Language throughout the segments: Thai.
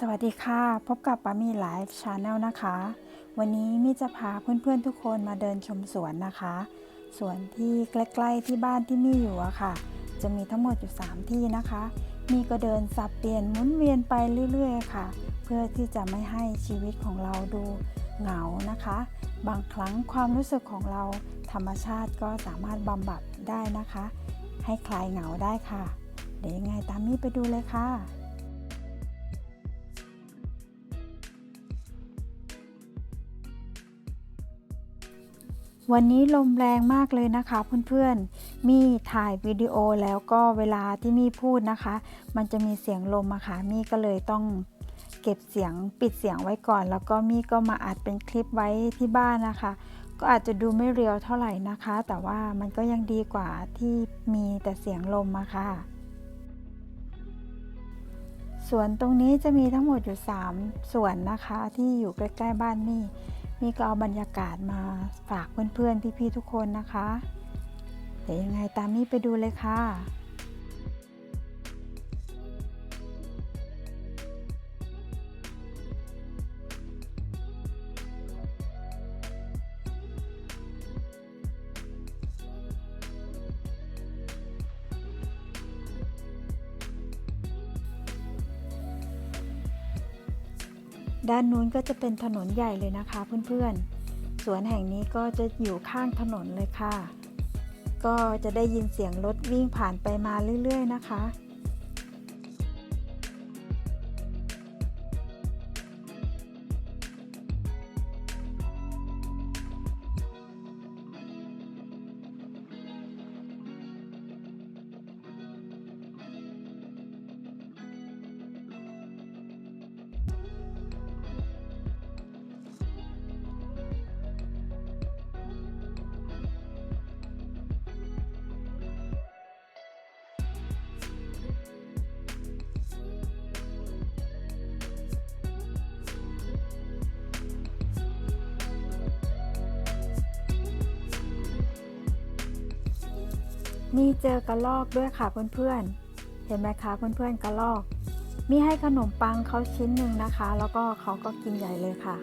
สวัสดีค่ะ พบกับปามีไลฟ์ชาแนลนะคะ วันนี้มีจะพาเพื่อนๆทุกคนมาเดินชมสวนนะคะ สวนที่ใกล้ๆที่บ้านที่มีอยู่อะค่ะ จะมีทั้งหมดอยู่ 3 ที่นะคะ มีก็เดินสับเปลี่ยนหมุนเวียนไปเรื่อยๆ ค่ะ เพื่อที่จะไม่ให้ชีวิตของเราดูเหงานะคะ บางครั้งความรู้สึกของเราธรรมชาติก็สามารถบำบัดได้นะคะ ให้คลายเหงาได้ค่ะ เดี๋ยวยังไงตามมี่ไปดูเลยค่ะ วันนี้ลมแรงมากเลยนะคะเพื่อนๆ มีถ่ายวิดีโอแล้วก็เวลาที่มีพูดนะคะ มันจะมีเสียงลมอะค่ะมี่ก็เลยต้องเก็บเสียงปิดเสียงไว้ก่อน แล้วก็มี่ก็มาอัดเป็นคลิปไว้ที่บ้านนะคะ ก็อาจจะดูไม่เรียวเท่าไหร่นะคะ แต่ว่ามันก็ยังดีกว่าที่มีแต่เสียงลมอะค่ะสวนตรงนี้จะมีทั้งหมดอยู่ 3สวนนะคะที่อยู่ใกล้ ๆ บ้านมี่ มีก็เอาบรรยากาศมาฝากเพื่อนๆพี่ๆทุกคนนะคะ เดี๋ยวยังไงตามมี่ไปดูเลยค่ะ ด้านนู้นก็จะเป็นถนนใหญ่เลยนะคะเพื่อนๆ สวนแห่งนี้ก็จะอยู่ข้างถนนเลยค่ะ ก็จะได้ยินเสียงรถวิ่งผ่านไปมาเรื่อยๆนะคะ มีเจอกระลอกด้วยค่ะเพื่อนๆ เห็นไหมคะเพื่อนๆกระลอก มีให้ขนมปังเขาชิ้นหนึ่งนะคะ แล้วก็เขาก็กินใหญ่เลยค่ะ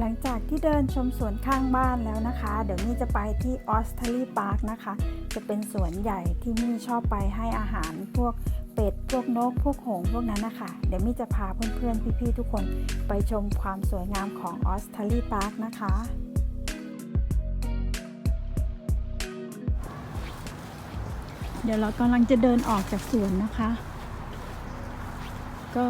หลังจากที่เดินชมสวนข้างบ้านแล้วนะคะ เดี๋ยวมี่จะไปที่ออสเทรลีพาร์คนะคะ จะเป็นสวนใหญ่ที่มี่ชอบไปให้อาหารพวกเป็ด พวกนก พวกหงส์พวกนั้นนะคะ เดี๋ยวมี่จะพาเพื่อนๆ พี่ๆ ทุกคนไปชมความสวยงามของออสเทรลีพาร์คนะคะ เดี๋ยวเรากำลังจะเดินออกจากสวนนะคะ ก็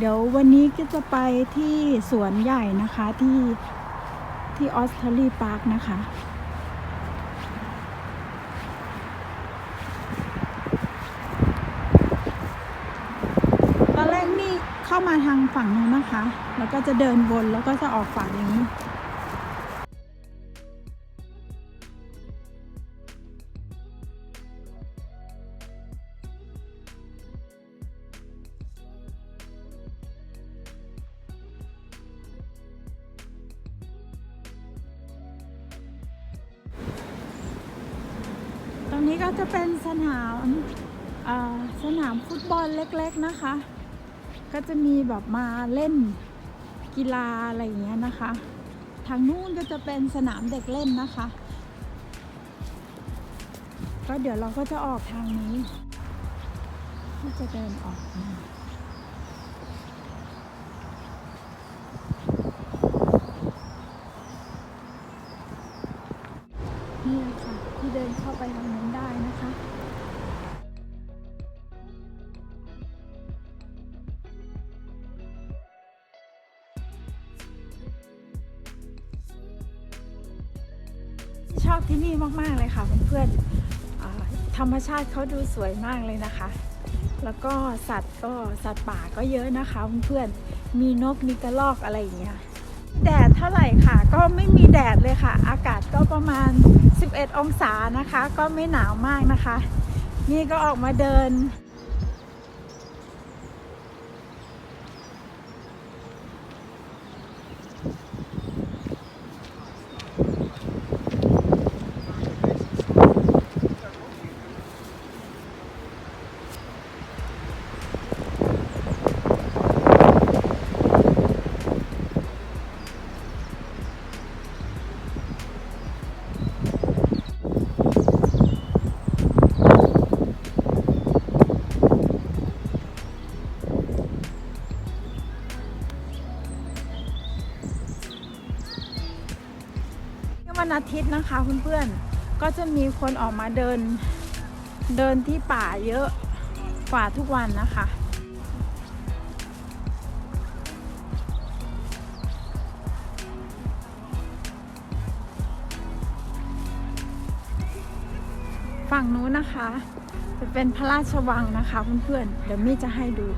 เดี๋ยววันนี้ก็จะไปที่สวนใหญ่นะคะที่ที่ออสเตรเลียพาร์คนะคะตอนแรกนี่เข้ามาทางฝั่งนู้นนะคะ แล้วก็จะเดินวนแล้วก็จะออกฝั่งนี้ นี้ก็จะเป็นสนามสนามฟุตบอลเล็กๆนะคะ ก็จะมีแบบมาเล่นกีฬาอะไรอย่างเงี้ยนะคะ ทางนู้นก็จะเป็นสนามเด็กเล่นนะคะ ก็เดี๋ยวเราก็จะออกทางนี้ ก็จะเดินออกมานี่แหละค่ะ ที่เดินเข้า ไปทางนั้นได้นะคะชอบที่นี่มาก ๆ เลยค่ะเพื่อนๆธรรมชาติเขาดูสวยมากเลยนะคะ แล้วก็สัตว์ก็สัตว์ป่าก็เยอะนะคะเพื่อนๆมีนกมีกระรอกอะไรอย่างเงี้ยแดดเท่าไหร่ค่ะ ก็ไม่มีแดดเลยค่ะ อากาศก็ 11 องศานะคะ ก็ไม่หนาวมากนะคะ นี่ก็ออกมาเดิน วันอาทิตย์นะคะเพื่อนๆ ก็จะมีคนออกมาเดินเดินที่ป่าเยอะกว่าทุกวันนะคะฝั่งนู้นนะคะ จะเป็นพระราชวังนะคะเพื่อนๆ เดี๋ยวมี่จะให้ดู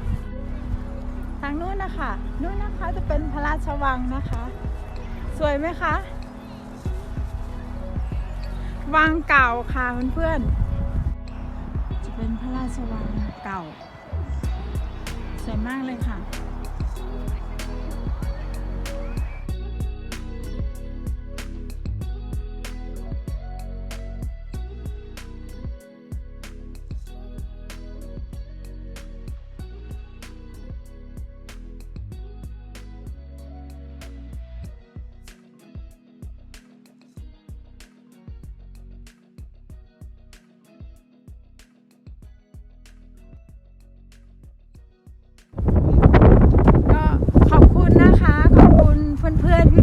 ทางนู้นนะคะ นู้นนะคะจะเป็นพระราชวังนะคะ สวยไหมคะ วังเก่าค่ะเพื่อนๆจะเป็นพระราชวังเก่า สวยมากเลยค่ะ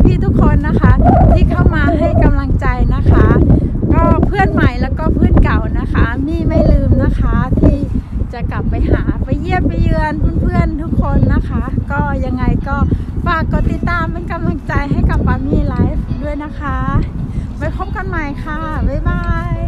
พี่ๆทุกคนนะคะ ที่เข้ามาให้กำลังใจนะคะ ก็เพื่อนใหม่แล้วก็เพื่อนเก่านะคะ มี่ไม่ลืมนะคะที่จะกลับไปหาไปเยี่ยมไปเยือนเพื่อนๆทุกคนนะคะ ก็ยังไงก็ฝากกดติดตามเป็นกำลังใจให้กับปามี่ไลฟ์ด้วยนะคะ ไว้พบกันใหม่ค่ะ บ๊ายบาย